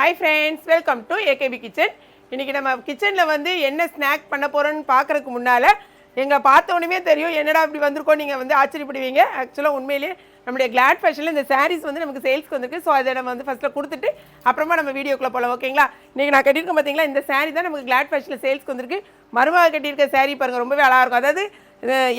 Hi friends welcome to A K P kitchen இன்றைக்கி நம்ம கிச்சனில் வந்து என்ன ஸ்நாக் பண்ண போகிறோன்னு பார்க்குறதுக்கு முன்னால் எங்களை பார்த்த உடனே தெரியும் என்னடா இப்படி வந்திருக்கோம் நீங்கள் வந்து ஆச்சரியப்படுவீங்க. ஆக்சுவலாக உண்மையிலேயே நம்முடைய கிளாட் ஃபேஷனில் இந்த சாரீஸ் வந்து நமக்கு சேல்ஸ்க்கு வந்திருக்கு. ஸோ அதை நம்ம வந்து ஃபஸ்ட்டில் கொடுத்துட்டு அப்புறமா நம்ம வீடியோக்குள்ளே போகலாம் ஓகேங்களா இன்றைக்கி நான் கட்டியிருக்கேன் பார்த்தீங்களா இந்த saree தான் நமக்கு கிளாட் ஃபேஷனில் சேல்ஸ்க்கு வந்திருக்கு. மருமக கட்டியிருக்க saree பாருங்கள் ரொம்பவே அழகாக இருக்கும். அதாவது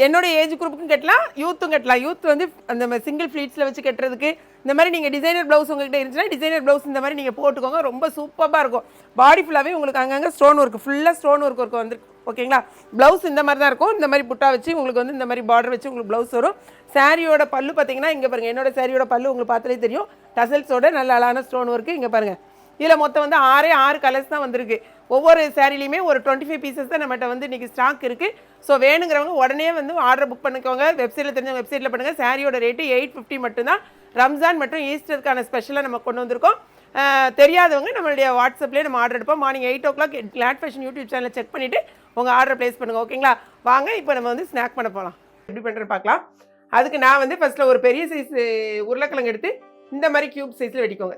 என்னோடய ஏஜ் குரூப்புக்கும் கட்டலாம் யூத்தும் கட்டலாம். யூத் வந்து அந்த சிங்கிள் ஃப்ளீட்ஸில் வச்சு கட்டுறதுக்கு இந்த மாதிரி நீங்கள் டிசைனர் ப்ளவுஸ் உங்கள்கிட்ட இருந்துச்சுன்னா டிசைனர் ப்ளவுஸ் இந்த மாதிரி நீங்கள் போட்டுக்கோங்க. ரொம்ப சூப்பராக இருக்கும். பாடி ஃபுல்லாகவே உங்களுக்கு அங்கங்கே ஸ்டோன் ஒர்க் ஃபுல்லாக ஸ்டோன் ஒர்க் ஒர்க் வந்து ஓகேங்களா ப்ளவுஸ் இந்த மாதிரி தான் இருக்கும். இந்த மாதிரி புட்டா வச்சு உங்களுக்கு வந்து இந்த மாதிரி பார்டர் வச்சு உங்களுக்கு ப்ளவுஸ் வரும். சாரியோட பல்லு பார்த்தீங்கன்னா இங்கே பாருங்கள் என்னோட சாரியோட பல்லு உங்களுக்கு பார்த்தாலே தெரியும். டசல்ஸோட நல்ல அழகான ஸ்டோன் ஒர்க்கு இங்கே பாருங்கள் இதில் மொத்தம் வந்து ஆறே ஆறு கலர்ஸ் தான் வந்திருக்கு. ஒவ்வொரு சாரிலையுமே ஒரு டுவெண்ட்டி ஃபைவ் பீசஸ் தான் நம்மகிட்ட வந்து இன்றைக்கி ஸ்டாக் இருக்குது ஸோ வேணுங்கிறவங்க உடனே வந்து ஆர்டர் புக் பண்ணிக்கோங்க. வெப்சைட்டில் தெரிஞ்ச வெப்சைட்டில் பண்ணுங்கள் சாரியோட ரேட்டு எயிட் ஃபிஃப்டி மட்டும்தான். ரம்ஜான் மற்றும் ஈஸ்டருக்கான ஸ்பெஷலாக நம்ம கொண்டு வந்திருக்கோம். தெரியாதவங்க நம்மளுடைய வாட்ஸ்அப்லேயே நம்ம ஆர்டர் எடுப்போம். Morning eight o'clock glad fashion YouTube சேனலை செக் பண்ணிவிட்டு உங்கள் ஆர்டர் ப்ளேஸ் பண்ணுங்கள் ஓகேங்களா வாங்க இப்போ நம்ம வந்து ஸ்நாக் பண்ண போகலாம் எப்படி பண்ணுறது பார்க்கலாம். அதுக்கு நான் வந்து ஃபஸ்ட்டில் ஒரு பெரிய சைஸ் உருளைக்கிழங்கு எடுத்து இந்த மாதிரி க்யூப் சைஸில் வெடிக்கோங்க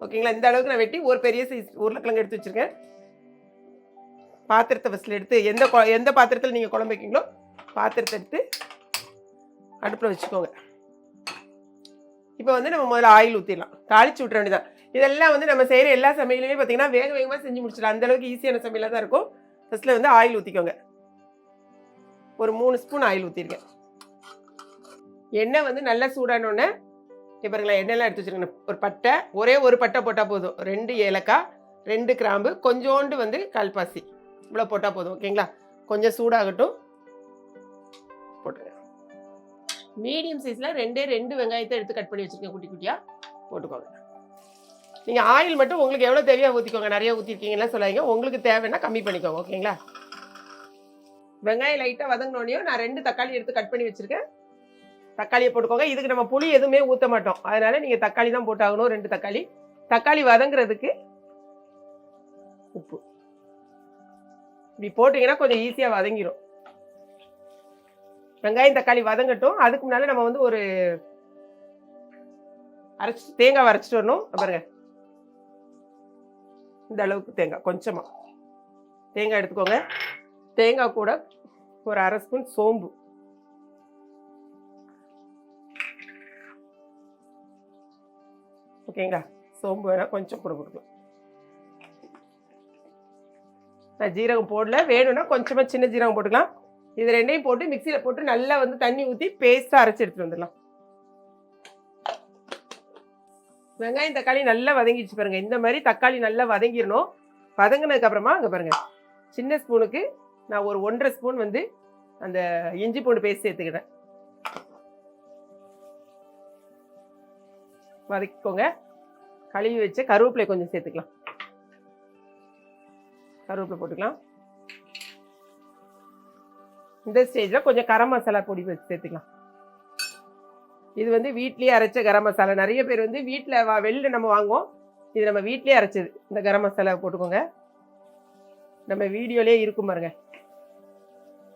ஓகேங்களா? இந்த அளவுக்கு நான் வெட்டி ஒரு பெரிய சைஸ் உருளைக்கிழங்கு எடுத்து வச்சுருக்கேன். பாத்திரத்தை ஃபஸ்ட்டில் எடுத்து எந்த கொ- எந்த பாத்திரத்தில் நீங்கள் குழம்பு வைக்கீங்களோ பாத்திரத்தை எடுத்து அடுப்பில் வச்சுக்கோங்க. இப்போ வந்து நம்ம முதல்ல ஆயில் ஊற்றிடலாம் தாளித்து விட்ற வேண்டியதான் இதெல்லாம் வந்து நம்ம செய்கிற எல்லா சமையலுமே பார்த்தீங்கன்னா வேக வேகமாக செஞ்சு முடிச்சிடலாம். அந்த அளவுக்கு ஈஸியான சமையலாக தான் இருக்கும். ஃபஸ்ட்டில் வந்து ஆயில் ஊற்றிக்கோங்க ஒரு மூணு ஸ்பூன் ஆயில் ஊற்றிருக்கேன் எண்ணெய் வந்து நல்லா சூடானோடனே இப்போ பாருங்களேன் எண்ணெய்லாம் எடுத்து வச்சுருக்கேன். ஒரு பட்டை ஒரே ஒரு பட்டை போட்டால் போதும். ரெண்டு ஏலக்காய் ரெண்டு கிராம்பு கொஞ்சோண்டு வந்து கல்பாசி. இவ்வளோ போட்டால் போதும் ஓகேங்களா கொஞ்சம் சூடாகட்டும். போட்டுருங்க மீடியம் சைஸில் ரெண்டே ரெண்டு வெங்காயத்தை எடுத்து கட் பண்ணி வச்சுருக்கேன் குட்டி குட்டியாக போட்டுக்கோங்க. நீங்கள் ஆயில் மட்டும் உங்களுக்கு எவ்வளோ தேவையோ ஊற்றிக்கோங்க நிறைய ஊற்றிருக்கீங்களா சொல்லாதீங்க. உங்களுக்கு தேவைன்னா கம்மி பண்ணிக்கோங்க ஓகேங்களா வெங்காயம் லைட்டாக வதங்கினோடனையும் நான் ரெண்டு தக்காளி எடுத்து கட் பண்ணி வச்சுருக்கேன். தக்காளியை போட்டுக்கோங்க. இதுக்கு நம்ம புளி எதுவுமே ஊற்ற மாட்டோம். அதனால நீங்கள் தக்காளி தான் போட்டாகணும் ரெண்டு தக்காளி. தக்காளி வதங்குறதுக்கு உப்பு. இப்படி போட்டிங்கன்னா கொஞ்சம் ஈஸியாக வதங்கிடும் வெங்காயம் தக்காளி வதங்கட்டும். அதுக்கு முன்னால நம்ம வந்து ஒரு அரைச்சி தேங்காய் அரைச்சிட்டு வரணும். பாருங்க. இந்த அளவுக்கு தேங்காய் கொஞ்சமா. தேங்காய் எடுத்துக்கோங்க. தேங்காய் கூட ஒரு அரை ஸ்பூன் சோம்பு. ஓகேங்களா? சோம்பு வேணால் கொஞ்சம் கூட கொடுக்கலாம். நான் ஜீரகம் போடல. வேணும்னா கொஞ்சமாக சின்ன ஜீரகம் போட்டுக்கலாம். இது ரெண்டையும் போட்டு மிக்சியில் போட்டு நல்லா வந்து தண்ணி ஊற்றி பேஸ்ட்டாக அரைச்சி எடுத்துகிட்டு வந்துடலாம். வெங்காயம் தக்காளி நல்லா வதங்கிடுச்சு பாருங்கள் இந்த மாதிரி தக்காளி நல்லா வதங்கிடணும். வதங்கினதுக்கப்புறமா அங்கே பாருங்கள் சின்ன ஸ்பூனுக்கு நான் ஒரு ஒன்றரை ஸ்பூன் வந்து அந்த இஞ்சி பூண்டு பேஸ்ட் சேர்த்துக்கிட்டேன். வதக்கிக்கோங்க. கழுவி வச்சு கருவேப்பிலை கொஞ்சம் சேர்த்துக்கலாம். கருவேப்பிலை போட்டுக்கலாம். இந்த ஸ்டேஜில் கொஞ்சம் கரம் மசாலா பொடி வச்சு சேர்த்துக்கலாம். இது வந்து வீட்லேயே அரைச்ச கரம் மசாலா. நிறைய பேர் வந்து வீட்டில் வா வெளியில் நம்ம வாங்குவோம். இது நம்ம வீட்லேயே அரைச்சது. இந்த கரம் மசாலா போட்டுக்கோங்க. நம்ம வீடியோலேயே இருக்கும் பாருங்க.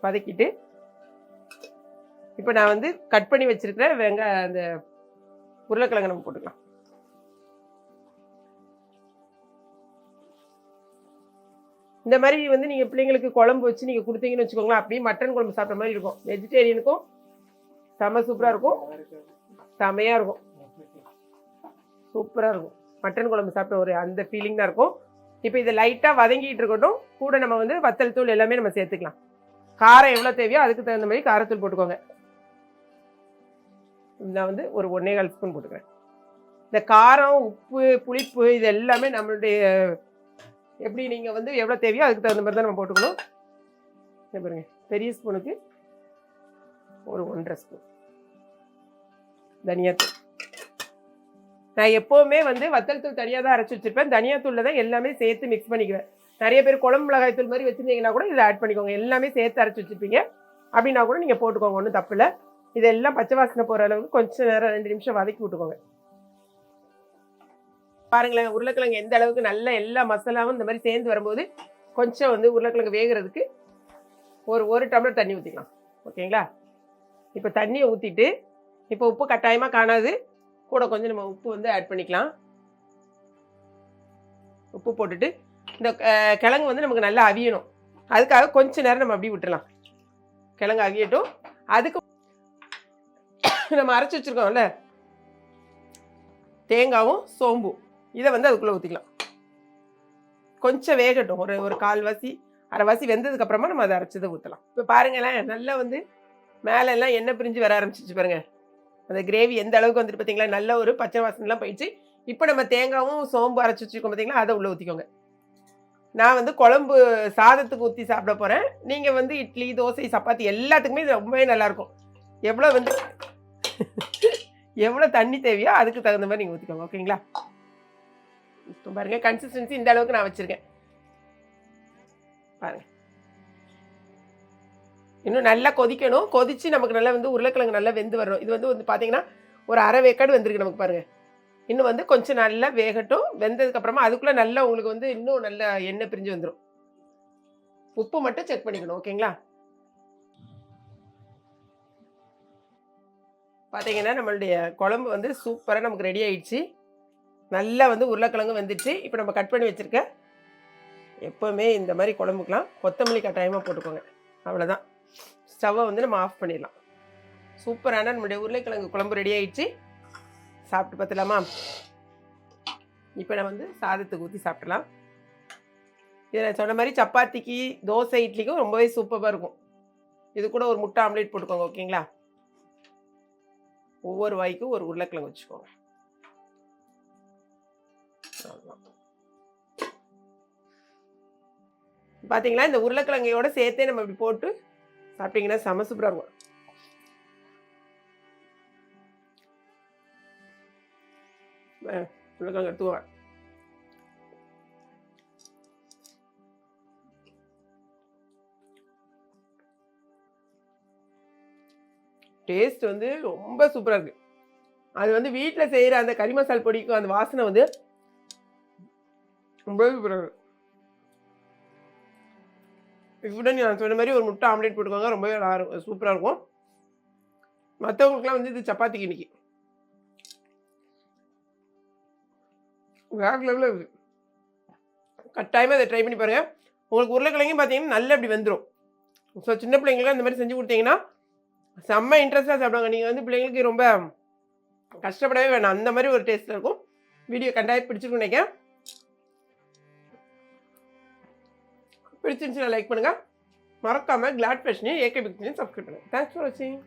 வதக்கிட்டு. இப்போ நான் வந்து கட் பண்ணி வச்சிருக்கிற வெங்காய அந்த உருளைக்கிழங்கு நம்ம போட்டுக்கலாம். இந்த மாதிரி வந்து நீங்கள் பிள்ளைங்களுக்கு குழம்பு வச்சு நீங்கள் கொடுத்தீங்கன்னு வச்சுக்கோங்களேன் அப்படியே மட்டன் குழம்பு சாப்பிட்ற மாதிரி இருக்கும். வெஜிடேரியனுக்கும் செம சூப்பராக இருக்கும். செமையாக இருக்கும். சூப்பராக இருக்கும். மட்டன் குழம்பு சாப்பிட்ட ஒரு அந்த ஃபீலிங் தான் இருக்கும். இப்போ இதை லைட்டாக வதங்கிட்டு இருக்கட்டும் கூட நம்ம வந்து வத்தல் தூள் எல்லாமே நம்ம சேர்த்துக்கலாம். காரம் எவ்வளோ தேவையோ அதுக்கு தகுந்த மாதிரி காரத்தூள் போட்டுக்கோங்க. நான் வந்து ஒரு ஒன்றே கால் ஸ்பூன் போட்டுக்கிறேன். இந்த காரம் உப்பு புளிப்பு இது எல்லாமே நம்மளுடைய எப்படி நீங்கள் வந்து எவ்வளோ தேவையோ அதுக்கு தகுந்த மாதிரி தான் நம்ம போட்டுக்கணும். பாருங்க. பெரிய ஸ்பூனுக்கு ஒரு ஒன்றரை ஸ்பூன். தனியாத்தூள். நான் எப்போவுமே வந்து வத்தல் தூள் தனியாக தான் அரைச்சி வச்சுருப்பேன். தனியாத்தூளில் தான் எல்லாமே சேர்த்து மிக்ஸ் பண்ணிக்குவேன். நிறைய பேர் குழம்பு மிளகாய் தூள் மாதிரி வச்சுருந்தீங்கன்னா கூட இதில் ஆட் பண்ணிக்கோங்க. எல்லாமே சேர்த்து அரைச்சி வச்சுருப்பீங்க. அப்படின்னா கூட நீங்கள் போட்டுக்கோங்க. ஒன்றும் தப்பு இல்லை. இதெல்லாம் பச்சை வாசனை போகிற அளவுக்கு கொஞ்சம் நேரம் ரெண்டு நிமிஷம் வதக்கி விட்டுக்கோங்க. பாருங்களேன் உருளைக்கிழங்கு எந்த அளவுக்கு நல்ல எல்லா மசாலாவும் இந்த மாதிரி சேர்ந்து வரும்போது கொஞ்சம் வந்து உருளைக்கிழங்கு வேகிறதுக்கு ஒரு ஒரு டம்ளர் தண்ணி ஊற்றிக்கலாம் ஓகேங்களா? இப்போ தண்ணியை ஊற்றிட்டு இப்போ உப்பு கட்டாயமாக காணாது. கூட கொஞ்சம் நம்ம உப்பு வந்து ஆட் பண்ணிக்கலாம். உப்பு போட்டுட்டு இந்த கிழங்கு வந்து நமக்கு நல்லா அவியணும். அதுக்காக கொஞ்சம் நேரம் நம்ம அப்படியே விட்டுலாம் கிழங்கு அவியட்டும். அதுக்கு நம்ம அரைச்சி வச்சுருக்கோம்ல. தேங்காவும் சோம்பும் இதை வந்து அதுக்குள்ளே ஊற்றிக்கலாம் கொஞ்சம் வேகட்டும். ஒரு ஒரு கால்வாசி அரைவாசி வெந்ததுக்கு அப்புறமா நம்ம அதை அரைச்சதை ஊற்றலாம் இப்போ பாருங்களேன் நல்லா வந்து மேலே எல்லாம் எண்ணெய் பிரிஞ்சு வர ஆரம்பிச்சிச்சு பாருங்க. அந்த கிரேவி எந்த அளவுக்கு வந்துட்டு பார்த்தீங்களா நல்ல ஒரு பச்சை வாசனைலாம் போயிடுச்சு. இப்போ நம்ம தேங்காவும் சோம்பு அரைச்சி வச்சுருக்கோம் பார்த்தீங்களா அதை உள்ளே ஊற்றிக்கோங்க நான் வந்து குழம்பு சாதத்துக்கு ஊற்றி சாப்பிட போகிறேன் நீங்கள் வந்து இட்லி தோசை சப்பாத்தி எல்லாத்துக்குமே இது ரொம்பவே நல்லாயிருக்கும் எவ்வளோ வந்து எவ்வளோ தண்ணி தேவையோ அதுக்கு தகுந்த மாதிரி நீங்கள் ஊற்றிக்கோங்க ஓகேங்களா? இப்போ பாருங்க கன்சிஸ்டன்சி இந்த அளவுக்கு நான் வச்சுருக்கேன். பாருங்க. இன்னும் நல்லா கொதிக்கணும். கொதிச்சு நமக்கு நல்லா வந்து உருளைக்கிழங்கு நல்லா வெந்து வரணும். இது வந்து வந்து பார்த்தீங்கன்னா ஒரு அரை வேக்காடு வெந்திருக்கு நமக்கு பாருங்க. இன்னும் வந்து கொஞ்சம் நல்லா வேகட்டும். வெந்ததுக்கு அப்புறமா அதுக்குள்ளே நல்லா உங்களுக்கு வந்து இன்னும் நல்லா எண்ணெய் பிரிஞ்சு வந்துடும் உப்பு மட்டும் செக் பண்ணிக்கணும் ஓகேங்களா? பார்த்தீங்கன்னா நம்மளுடைய குழம்பு வந்து சூப்பராக நமக்கு ரெடி ஆயிடுச்சு. நல்லா வந்து உருளைக்கிழங்கு வெந்துச்சு. இப்போ நம்ம கட் பண்ணி வச்சுருக்க எப்போவுமே இந்த மாதிரி குழம்புக்கெலாம் கொத்தமல்லி கட்டாயமாக போட்டுக்கோங்க. அவ்வளோதான் ஸ்டவ்வை வந்து நம்ம ஆஃப் பண்ணிடலாம். சூப்பரான நம்மளுடைய உருளைக்கிழங்கு குழம்பு ரெடி ஆயிடுச்சு. சாப்பிட்டு பார்த்துலாமா இப்போ நான் வந்து சாதத்துக்கு ஊற்றி சாப்பிடலாம். இதை நான் சொன்ன மாதிரி சப்பாத்திக்கு தோசை இட்லிக்கும் ரொம்பவே சூப்பராக இருக்கும். இது கூட ஒரு முட்டை ஆம்லேட் போட்டுக்கோங்க ஓகேங்களா ஒவ்வொரு வாய்க்கும் ஒரு உருளைக்கிழங்கு வச்சுக்கோங்க. பார்த்தீங்களா பாத்தீங்களா? இந்த உருளைக்கிழங்கையோட சேர்த்தே நம்ம இப்படி போட்டு சாப்பிட்டீங்கன்னா செம சூப்பராக இருக்கும். உருளைக்கிழங்கு எடுத்துக்குவேன் டேஸ்ட் வந்து ரொம்ப சூப்பராக இருக்குது அது வந்து வீட்டில் செய்கிற அந்த கறி மசால் பொடிக்கும் அந்த வாசனை வந்து ரொம்ப சூப்பராக இருக்குது இவ்வளோ நான் சொன்ன மாதிரி ஒரு முட்டை ஆம்லேட் போட்டுக்கோங்க ரொம்பவே நல்லா இருக்கும். சூப்பராக இருக்கும். மற்றவங்களுக்குலாம் வந்து இது சப்பாத்திக்கு இன்னைக்கு. வேறு லெவலில் இருக்குது கட்டாயமாக அதை ட்ரை பண்ணி பாருங்கள் உங்களுக்கு உருளைக்கிழங்கும் பார்த்தீங்கன்னா நல்லா இப்படி வந்துடும் ஸோ சின்ன பிள்ளைங்களுக்கு அந்த மாதிரி செஞ்சு கொடுத்தீங்கன்னா செம்ம இன்ட்ரெஸ்ட்டாக சாப்பிடுவாங்க. நீங்கள் வந்து பிள்ளைங்களுக்கு ரொம்ப கஷ்டப்படவே வேணாம். அந்த மாதிரி ஒரு டேஸ்ட் இருக்கும். வீடியோ கண்டாயம் பிடிச்சிருக்கும் நினைக்கிறேன். பிடிச்சிருந்துச்சுன்னா லைக் பண்ணுங்கள் மறக்காமல் கிளாட் ஃபேஷனையும் ஏகே பிக்சனையும் சப்ஸ்கிரைப் பண்ணுங்கள் தேங்க்ஸ் ஃபார் வாட்சிங்